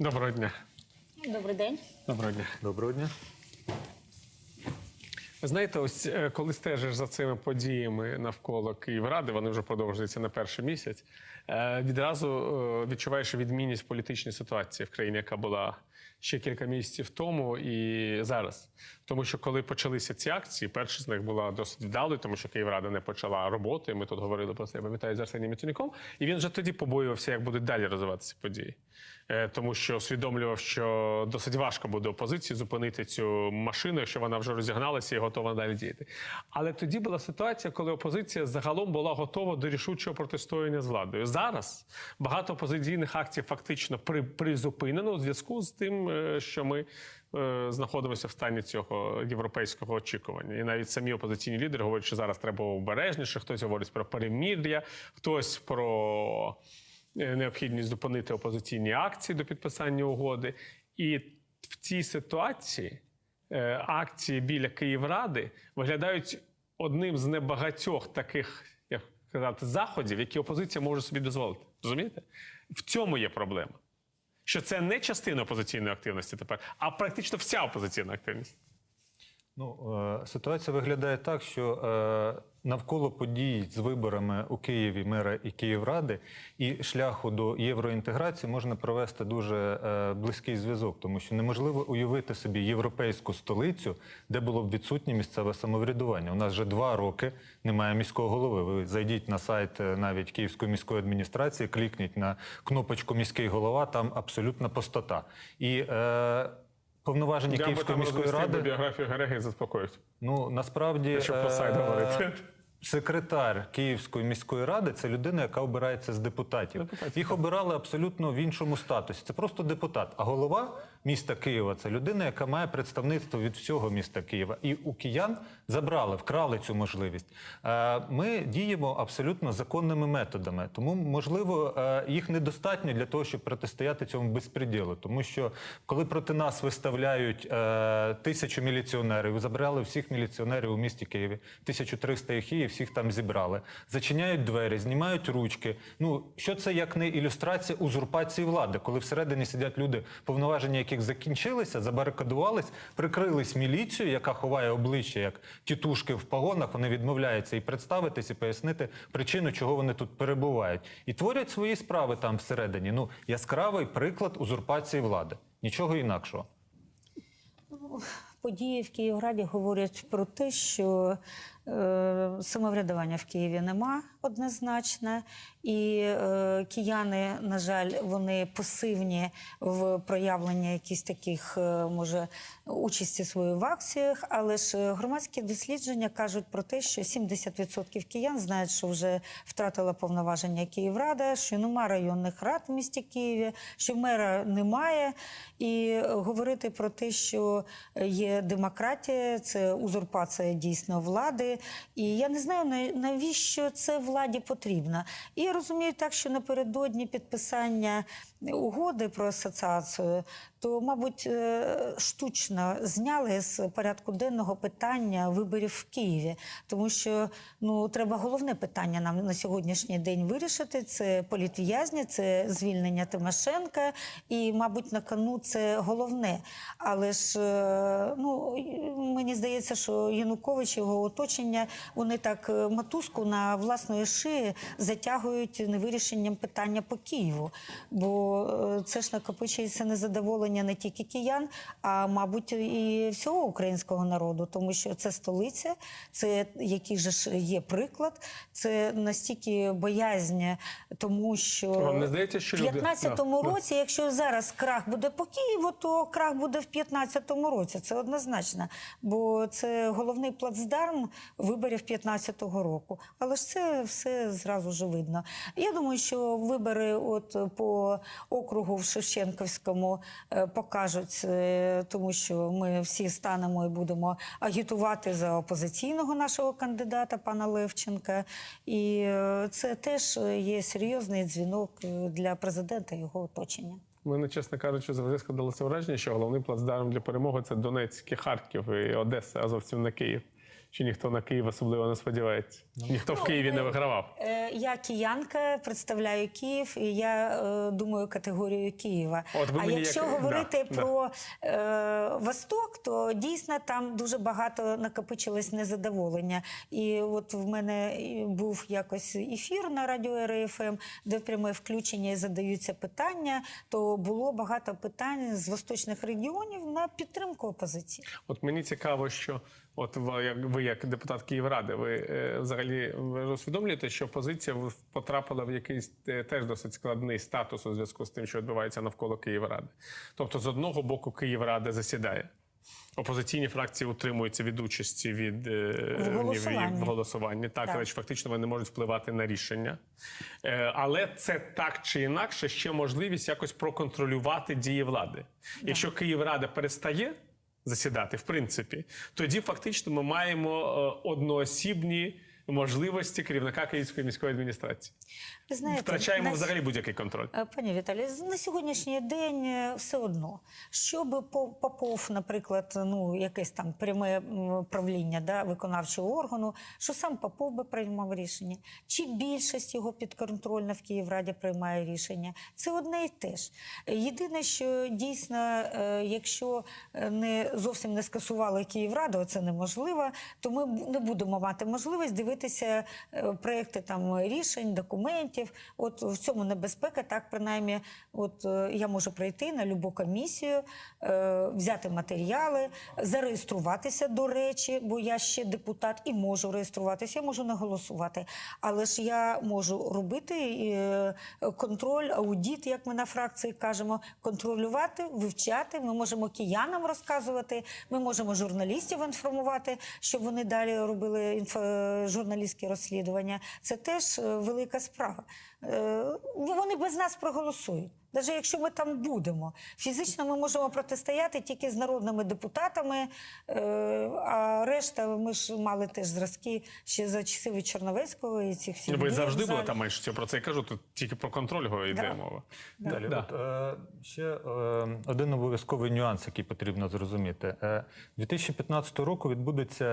Доброго дня. Добрий день. Доброго дня. Доброго дня. Знаєте, ось е, коли стежиш за цими подіями навколо Київради, вони вже продовжуються на перший місяць. е, Відразу е, відчуваєш відмінність політичної ситуації в країні, яка була ще кілька місяців тому і зараз. Тому що коли почалися ці акції, перша з них була досить вдалою, тому що Київрада не почала роботи. Ми тут говорили про це, я пам'ятаю з Арсенієм Міцюніком. І він вже тоді побоювався, як будуть далі розвиватися події. Е, Тому що усвідомлював, що досить важко буде опозиції зупинити цю машину, якщо вона вже розігналася і готова далі діяти. Але тоді була ситуація, коли опозиція загалом була готова до рішучого протистояння з владою. Зараз багато опозиційних акцій фактично при, призупинено у зв'язку з тим, е, що ми е, знаходимося в стані цього європейського очікування. І навіть самі опозиційні лідери говорять, що зараз треба обережніше. Хтось говорить про перемір'я, хтось про е, необхідність зупинити опозиційні акції до підписання угоди. І в цій ситуації акції біля Київради виглядають одним з небагатьох таких, казати, заходів, які опозиція може собі дозволити. Розумієте? В цьому є проблема. Що це не частина опозиційної активності тепер, а практично вся опозиційна активність. Ну, е, ситуація виглядає так, що е, навколо подій з виборами у Києві мера і Київради і шляху до євроінтеграції можна провести дуже е, близький зв'язок, тому що неможливо уявити собі європейську столицю, де було б відсутнє місцеве самоврядування. У нас вже два роки немає міського голови. Ви зайдіть на сайт навіть Київської міської адміністрації, клікніть на кнопочку міський голова, там абсолютна пустота. І е, повноваження Я Київської міської ради. біографію Гереги і. Ну насправді Якщо про сайт е, говорити. Секретар Київської міської ради це людина, яка обирається з депутатів. Депутатів, Їх обирали абсолютно в іншому статусі. Це просто депутат. А голова міста Києва це людина, яка має представництво від всього міста Києва. І у киян забрали, вкрали цю можливість. Е, Ми діємо абсолютно законними методами, тому можливо е, їх недостатньо для того, щоб протистояти цьому безпреділу. Тому що коли проти нас виставляють е, тисячу міліціонерів, забрали всіх міліціонерів у місті Києві, 1300 їх і всіх там зібрали. Зачиняють двері, знімають ручки. Ну що це як не ілюстрація узурпації влади, коли всередині сидять люди, повноваження яких закінчилися, забарикадувались, прикрились міліцією, яка ховає обличчя як тітушки в погонах. Вони відмовляються і представитись, і пояснити причину, чого вони тут перебувають, і творять свої справи там всередині. Ну яскравий приклад узурпації влади, нічого інакшого. Події в Київраді говорять про те, що самоврядування в Києві нема однозначно, і е, кияни, на жаль, вони пасивні в проявленні якісь таких, е, може, участі своєї в акціях. Але ж е, громадські дослідження кажуть про те, що 70% киян знають, що вже втратила повноваження Київрада, що нема районних рад в місті Києві, що мера немає. І е, говорити про те, що є демократія, це узурпація дійсно влади. І я не знаю, навіщо це владі потрібно. І я розумію так, що напередодні підписання угоди про асоціацію, то, мабуть, е, штучно зняли з порядку денного питання виборів в Києві, тому що ну треба головне питання нам на сьогоднішній день вирішити. Це політв'язні, це звільнення Тимошенка, і, мабуть, на кону це головне. Але ж е, ну мені здається, що Янукович його оточення вони так е, мотузку на власної шиї затягують невирішенням питання по Києву. Бо е, це ж накопичується незадоволення не тільки киян, а мабуть і всього українського народу, тому що це столиця, це який же ж є приклад, це настільки боязнь, тому що Вам не здається, що в люди- 15-му Да, да. році, якщо зараз крах буде по Києву, то крах буде в 15-му році. Це однозначно. Бо це головний плацдарм виборів 15-го року. Але ж це все зразу ж видно. Я думаю, що вибори от по округу в Шевченківському е, покажуть, е, тому що ми всі станемо і будемо агітувати за опозиційного нашого кандидата, пана Левченка. І е, це теж є серйозний дзвінок для президента його оточення. Мене, чесно кажучи, завжди складалося враження, що головний плацдарм для перемоги це Донецьк, і Харків і Одеса, азовців на Київ. Чи ніхто на Київ особливо не сподівається? Ніхто в Києві не вигравав. Е, Я киянка, представляю Київ, і я е, думаю категорію Києва. От ви а мені якщо як- говорити да, про е, Восток, то дійсно там дуже багато накопичилось незадоволення. І от в мене був якось ефір на радіо РФМ, де пряме включення і задаються питання. То було багато питань з восточних регіонів на підтримку опозиції. От мені цікаво, що от як ви, як депутат Київради, ви е, взагалі усвідомлюєте, що опозиція потрапила в якийсь е, теж досить складний статус у зв'язку з тим, що відбувається навколо Київради. Тобто, з одного боку, Київрада засідає. Опозиційні фракції утримуються від участі від е, В голосуванні. в голосуванні. Так, Так. речі, фактично вони не можуть впливати на рішення. Але це так чи інакше ще можливість якось проконтролювати дії влади. Якщо Київрада перестає засідати, в принципі, тоді фактично ми маємо е, одноосібні можливості керівника Київської міської адміністрації. Ви знаєте, Втрачаємо на- взагалі будь-який контроль. Е, Пані Віталі, з- на сьогоднішній день е, все одно, щоб По- Попов, наприклад, ну якесь там пряме правління да, виконавчого органу, що сам Попов би приймав рішення, чи більшість його підконтрольна в Київраді приймає рішення, це одне і те ж. Єдине, що дійсно, е, якщо не зовсім не скасували Київраду, це неможливо, то ми не будемо мати можливість дивитися е, проекти там рішень, документів. От в цьому небезпека, так принаймні, от е, я можу прийти на любу комісію, е, взяти матеріали, зареєструватися до речі, бо я ще депутат і можу реєструватися, я можу не голосувати. Але ж я можу робити контроль, аудіт, як ми на фракції кажемо, контролювати, вивчати. Ми можемо киянам розказувати, ми можемо журналістів інформувати, щоб вони далі робили інфо- журналістські розслідування. Це теж е, велика справа. Е, Вони без нас проголосують. Навіть якщо ми там будемо, фізично ми можемо протистояти тільки з народними депутатами, е, а решта ми ж мали теж зразки ще за часів від Чорновецького і цих всіх. Ви завжди були там що про це і кажу. Тут тільки про контроль його йде Да. мова. Далі, Да. от, е, ще е, один обов'язковий нюанс, який потрібно зрозуміти. Е, 2015 року відбудеться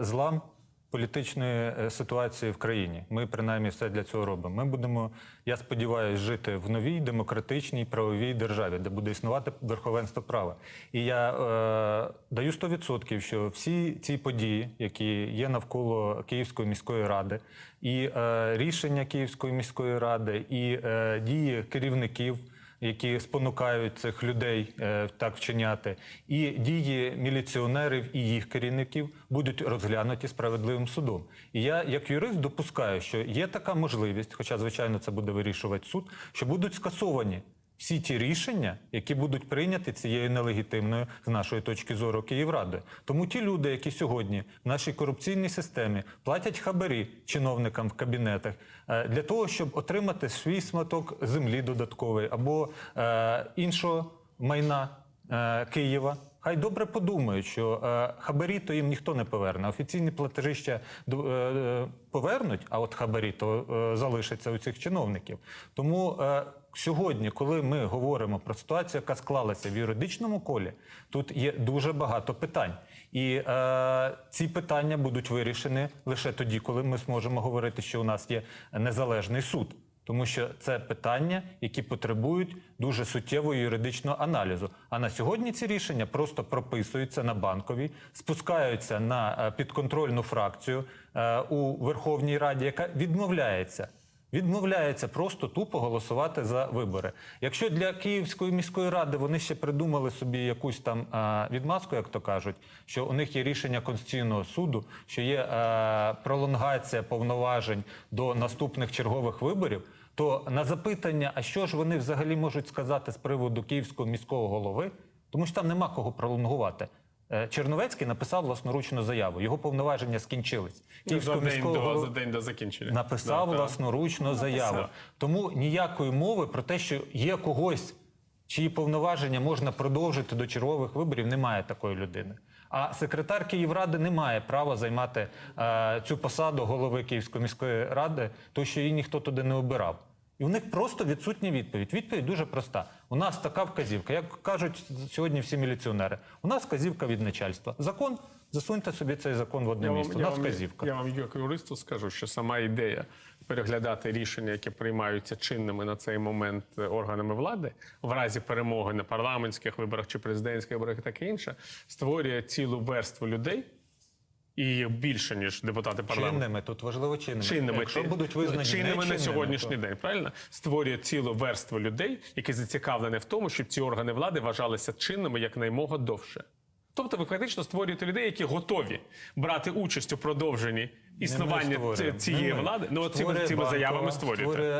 е, злам політичної е, ситуації в країні. Ми принаймні все для цього робимо. Ми будемо, я сподіваюся, жити в новій демократичній правовій державі, де буде існувати верховенство права. І я е, даю 100%, що всі ці події, які є навколо Київської міської ради, і е, рішення Київської міської ради, і е, дії керівників які спонукають цих людей е, так вчиняти, і дії міліціонерів і їх керівників будуть розглянуті справедливим судом. І я, як юрист, допускаю, що є така можливість, хоча звичайно це буде вирішувати суд, що будуть скасовані. Всі ті рішення, які будуть прийняті цією нелегітимною з нашої точки зору Київрадою. Тому ті люди, які сьогодні в нашій корупційній системі платять хабарі чиновникам в кабінетах е, для того, щоб отримати свій сматок землі додатковий або е, іншого майна е, Києва. Хай добре подумають, що е, хабарі то їм ніхто не поверне. Офіційні платежі ще е, повернуть, а от хабарі то е, залишаться у цих чиновників. Тому е, сьогодні, коли ми говоримо про ситуацію, яка склалася в юридичному колі, тут є дуже багато питань. І е, ці питання будуть вирішені лише тоді, коли ми зможемо говорити, що у нас є незалежний суд. Тому що це питання, які потребують дуже суттєвого юридичного аналізу. А на сьогодні ці рішення просто прописуються на банковій, спускаються на е, підконтрольну фракцію е, у Верховній Раді, яка відмовляється. Відмовляється просто тупо голосувати за вибори. Якщо для Київської міської ради вони ще придумали собі якусь там а, відмазку, як то кажуть, що у них є рішення Конституційного суду, що є а, пролонгація повноважень до наступних чергових виборів, то на запитання, а що ж вони взагалі можуть сказати з приводу київського міського голови, тому що там нема кого пролонгувати. Е, Черновецький написав власноручну заяву. Його повноваження скінчились. За день, міського до, за день до закінчення. написав Да, так. власноручно заяву. Тому ніякої мови про те, що є когось, чиї повноваження можна продовжити до чергових виборів, немає такої людини. А секретар Київради не має права займати е, цю посаду голови Київської міської ради, тому що її ніхто туди не обирав. І у них просто відсутня відповідь. Відповідь дуже проста. У нас така вказівка, як кажуть сьогодні всі міліціонери. У нас вказівка від начальства. Закон Засуньте собі цей закон в одне місце. На вказівка. я вам як юристу скажу, що сама ідея переглядати рішення, які приймаються чинними на цей момент е, органами влади, в разі перемоги на парламентських виборах чи президентських виборах і таке інше, створює цілу верству людей. І більше ніж депутати парламенту. Чинними, тут важливо чинними. чинними Якщо чи- будуть визнані чинними на сьогоднішній то- день, правильно створює цілу верству людей, які зацікавлені в тому, щоб ці органи влади вважалися чинними якнаймога довше. Тобто, ви фактично створюєте людей, які готові брати участь у продовженні існування цієї ми. влади. Ну цими, Створює цими Банкова, заявами створюєте. Створює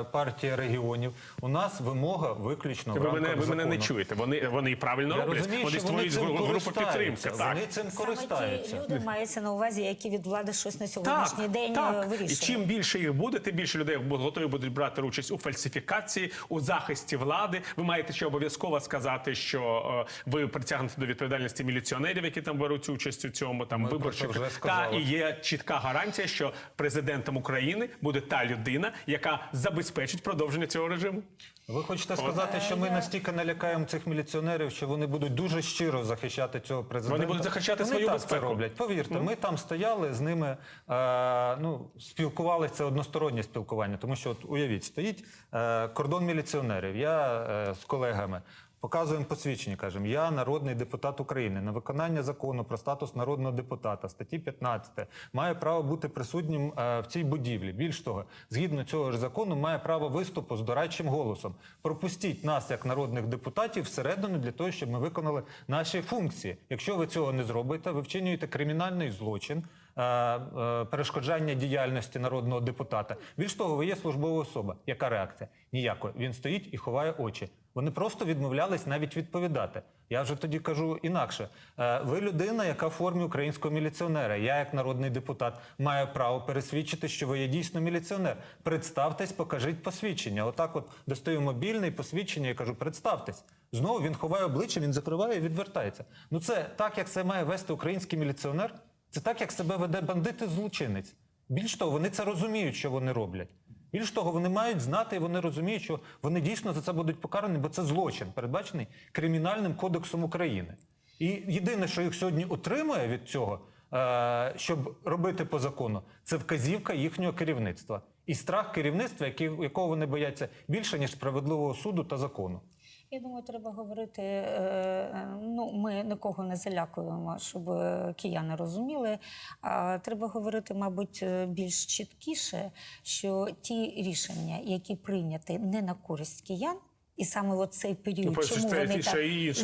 е, партія регіонів. У нас вимога виключно в Ви мене, рамках ви мене не чуєте. Вони вони і правильно Я роблять. розумію, вони створюють групу підтримки. Так. Вони цим Саме ті люди мається на увазі, які від влади щось на сьогоднішній Так, день е, так. І чим більше їх буде, тим більше людей готові будуть брати участь у фальсифікації, у захисті влади. Ви маєте ще обов'язково сказати, що е, ви притягнете до відповідальності міліціонерів, які там беруть участь у цьому там виборчих. Та і є чітка гарантія, що президентом України буде та людина, яка забезпечить продовження цього режиму. Ви хочете сказати, що ми настільки налякаємо цих міліціонерів, що вони будуть дуже щиро захищати цього президента? Вони будуть захищати Вони свою так безпеку. Це роблять. Повірте, ми там стояли з ними, е, ну спілкувалися це одностороннє спілкування, тому що от уявіть, стоїть е, кордон міліціонерів. Я е, з колегами. Показуємо посвідчення, кажемо, я народний депутат України на виконання закону про статус народного депутата, статті 15, маю право бути присутнім е, в цій будівлі. Більш того, згідно цього ж закону, має право виступу з дорадчим голосом. Пропустіть нас, як народних депутатів, всередину для того, щоб ми виконали наші функції. Якщо ви цього не зробите, ви вчинюєте кримінальний злочин. Е, е, Перешкоджання діяльності народного депутата. Більш того, ви є службова особа. Яка реакція? Ніякої. Він стоїть і ховає очі. Вони просто відмовлялись навіть відповідати. Я вже тоді кажу інакше. Е, Ви людина, яка в формі українського міліціонера. Я, як народний депутат, маю право пересвідчити, що ви є дійсно міліціонер. Представтесь, покажіть посвідчення. Отак, от достаю мобільний посвідчення і кажу: представтесь. Знову він ховає обличчя, він закриває і відвертається. Ну це так, як це має вести український міліціонер. Це так, як себе веде бандит і злочинець. Більш того, вони це розуміють, що вони роблять. Більш того, вони мають знати і вони розуміють, що вони дійсно за це будуть покарані, бо це злочин, передбачений Кримінальним кодексом України. І єдине, що їх сьогодні утримує від цього, е, щоб робити по закону, це вказівка їхнього керівництва і страх керівництва, якого вони бояться більше ніж справедливого суду та закону. Я думаю, треба говорити. е, Ну, ми нікого не залякуємо, щоб е, кияни розуміли. А треба говорити, мабуть, е, більш чіткіше, що ті рішення, які прийняті не на користь киян. І саме в цей Ну, період, перше, чому це вони так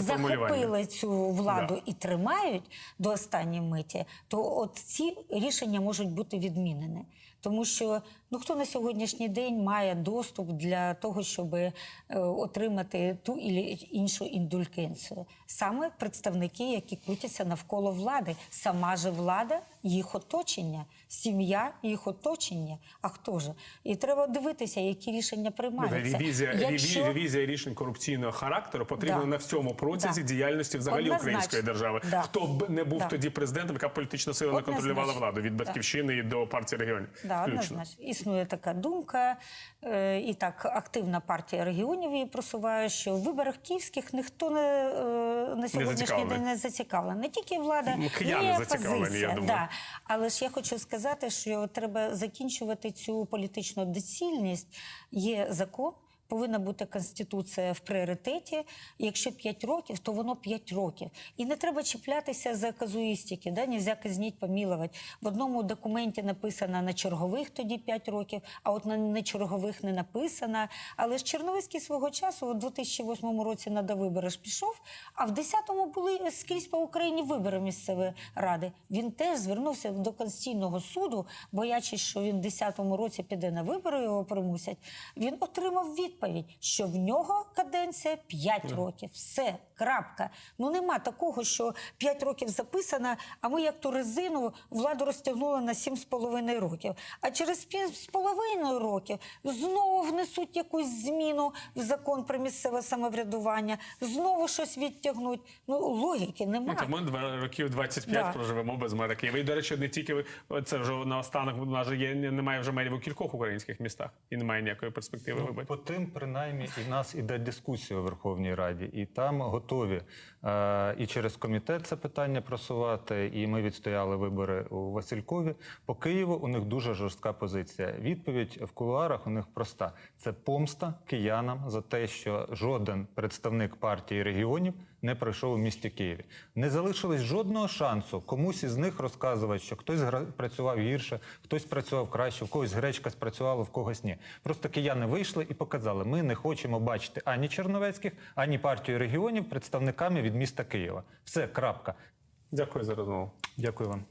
захопили цю владу Да. і тримають до останньої миті, то от ці рішення можуть бути відмінені. Тому що ну хто на сьогоднішній день має доступ для того, щоб е, отримати ту і іншу індулькенцію? Саме представники, які крутяться навколо влади, сама же влада, їх оточення, сім'я, їх оточення. А хто ж? І треба дивитися, які рішення приймаються. Ревізія, Якщо- ревізія рішень корупційного характеру потрібна Да. на всьому процесі Да. діяльності взагалі Однозначно. української держави. Да. Хто б не був Да. тоді президентом, яка політична сила не контролювала владу від батьківщини і до партії регіонів. Да, включно. Існує така думка, е, і так активна партія регіонів її просуває, що в виборах київських ніхто не, е, на сьогоднішній день не зацікавлений. Не тільки влада, не кияни і зацікавлені, я думаю. Да. Але ж я хочу сказати, що треба закінчувати цю політичну доцільність. Є закон. Повинна бути конституція в пріоритеті. Якщо 5 років, то воно 5 років. І не треба чіплятися за казуїстики, да? нельзя казніть, помілувати. В одному документі написано на чергових тоді 5 років, а от на нечергових не написано. Але ж Черновицький свого часу у 2008 році на довибори ж пішов, а в 10-му були скрізь по Україні вибори місцевої ради. Він теж звернувся до Конституційного суду, боячись, що він в 10-му році піде на вибори, його примусять. Він отримав відповідь, що в нього каденція 5 років. Все, крапка. Ну нема такого, що 5 років записано, а ми як ту резину владу розтягнули на 7,5 років. А через 5,5 років знову внесуть якусь зміну в закон про місцеве самоврядування, знову щось відтягнуть. Ну логіки Ну, немає. Тому два років 25 Да. проживемо без мера Києва. І, до речі, не тільки ви це вже наостанок. У нас же є немає вже мерів у кількох українських містах і немає ніякої перспективи виборів. По тим принаймні і в нас іде дискусія у Верховній Раді, і там готові і через комітет це питання просувати. І ми відстояли вибори у Василькові. По Києву у них дуже жорстка позиція. Відповідь в кулуарах у них проста: це помста киянам за те, що жоден представник партії регіонів не пройшов у місті Києві. Не залишилось жодного шансу комусь із них розказувати, що хтось працював гірше, хтось працював краще, в когось гречка спрацювала, в когось ні. Просто кияни вийшли і показали: ми не хочемо бачити ані Черновецьких, ані партію регіонів представниками від міста Києва. Все, крапка. Дякую за розмову. Дякую вам.